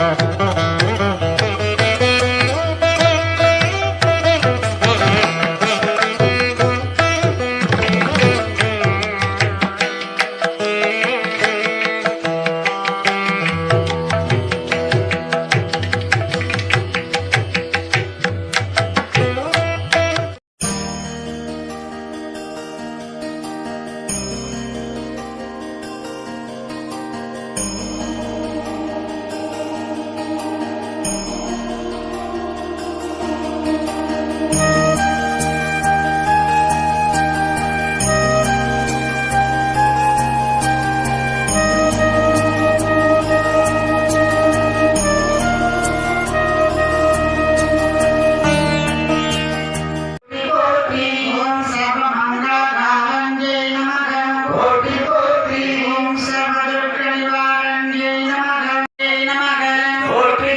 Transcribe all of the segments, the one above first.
ஓம்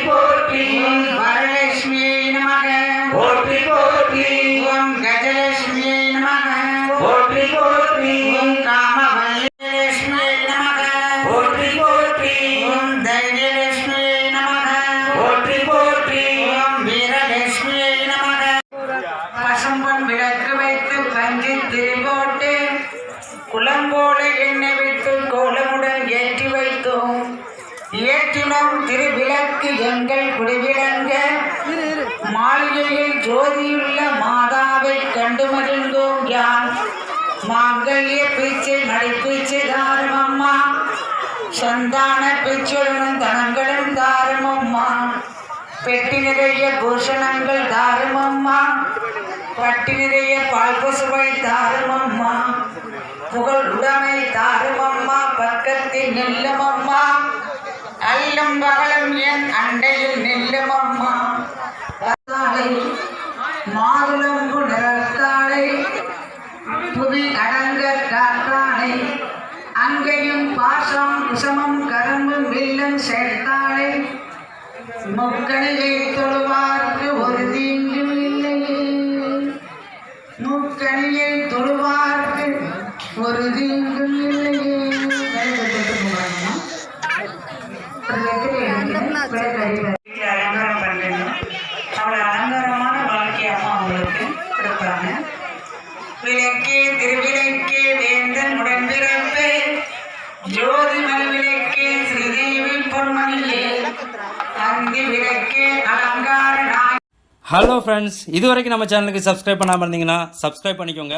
போற்றி வரலட்சுமியை நமக. போற்றி போற்றி ஓம் கஜலட்சுமியை நமக. போற்றி போற்றி ஓம் காமவல்லிலட்சுமியை நமக. போற்றி போற்றி ஓம் தைரியலட்சுமியை நமக. போற்றி போற்றி ஓம் வீரலட்சுமியை நமக. பசும்பொன் விளக்கு வைத்து பஞ்சு திரி போட்டு குளம் போல எண்ணெய் விட்டு ஏற்றினோம் திருவிளக்கு எங்கள் குடிவிளங்க. மாளிகையில் ஜோதியுள்ள மாதாவை கண்டு மகிழ்ந்தோம் யான். மாங்கல்ய பீச்சை மடிப்பீச்சை தாரும் அம்மா. சந்தான பிச்சுடனும் தனங்களும் தாரும் அம்மா. பெட்டி நிறைய பூஷணங்கள் தாரும் அம்மா. பட்டி நிறைய பால் பசுவை தாரும் அம்மா. புகழ் உடைமை தாரும் அம்மா. பக்கத்தில் நில்லும் அம்மா. அல்லும் பகலும் என் அண்டையில் நில்லும் அம்மா மாதுளம்பு நிறத்தாளை புவி அடங்க காத்தாளை அங்கேயும் பாசம் குசமம் கரும்பு வில்லம் சேர்த்தாளை முக்கணியை தொழுவார்க்கு ஒரு தீங்கும் இல்லையே முக்கணியை தொழுவார்க்கு ஒரு தீங்கும் இல்லை. அலங்காரம் பண்ணுறேன் அலங்காரமான அம்மா அவங்களுக்கு கொடுப்பாங்க விளக்கே திருவிளக்கே வேந்தன் ஜோதிமணி விளக்கே ஸ்ரீதேவி பொன்மணியே அந்தி விளக்கே அலங்கார ஹலோ ஃப்ரெண்ட்ஸ் இது வரைக்கும் நம்ம சேனலுக்கு சப்ஸ்கிரைப் பண்ணாமல் இருந்தீங்கன்னா சப்ஸ்கிரைப் பண்ணிக்கோங்க.